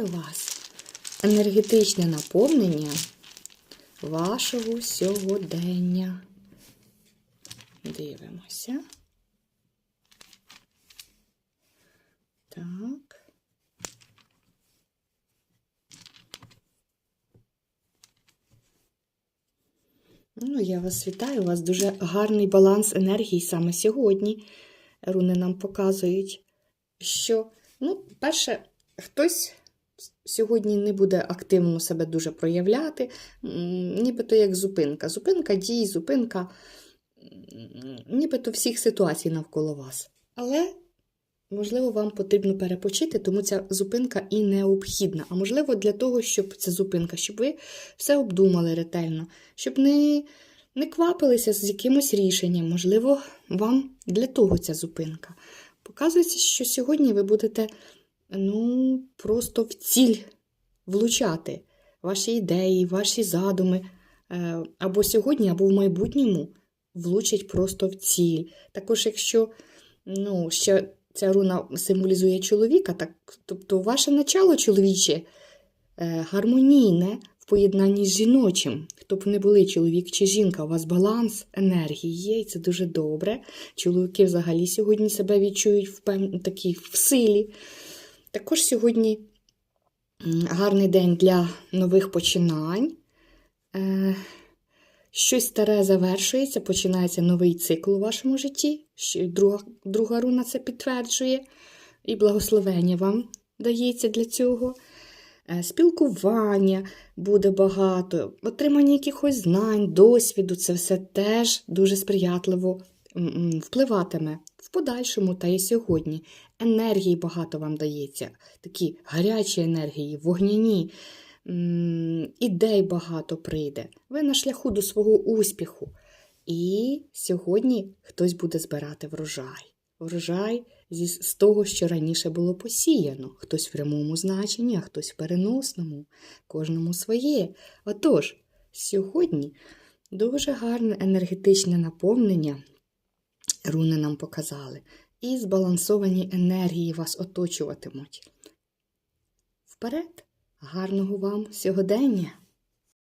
вітаю вас! Енергетичне наповнення вашого сьогодення. Дивимося. Так. Ну, я вас вітаю. У вас дуже гарний баланс енергії саме сьогодні. Руни нам показують, що, ну, перше, хтось сьогодні не буде активно себе дуже проявляти, нібито як зупинка. Зупинка дій, зупинка нібито всіх ситуацій навколо вас. Але, можливо, вам потрібно перепочити, тому ця зупинка і необхідна. А можливо, для того, щоб ця зупинка, щоб ви все обдумали ретельно, щоб не, не квапилися з якимось рішенням. Можливо, вам для того ця зупинка. Показується, що сьогодні ви будете ну, просто в ціль влучати ваші ідеї, ваші задуми. е, Або сьогодні, або в майбутньому влучать просто в ціль. Також, якщо ну, ще ця руна символізує чоловіка, так, тобто ваше начало чоловіче е, гармонійне в поєднанні з жіночим. Хто б не були чоловік чи жінка, у вас баланс енергії є, і це дуже добре. Чоловіки взагалі сьогодні себе відчують в пев... такій в силі. Також сьогодні гарний день для нових починань. Е, Щось старе завершується, починається новий цикл у вашому житті. Друга, друга руна це підтверджує. І благословення вам дається для цього. Е, Спілкування буде багато, отримання якихось знань, досвіду це все теж дуже сприятливо впливатиме подальшому та і сьогодні. Енергії багато вам дається, такі гарячі енергії, вогняні, ідей багато прийде. Ви на шляху до свого успіху. І сьогодні хтось буде збирати врожай. Врожай з того, що раніше було посіяно. Хтось в прямому значенні, а хтось в переносному, кожному своє. Отож, сьогодні дуже гарне енергетичне наповнення руни нам показали. І збалансовані енергії вас оточуватимуть. Вперед! Гарного вам сьогодення!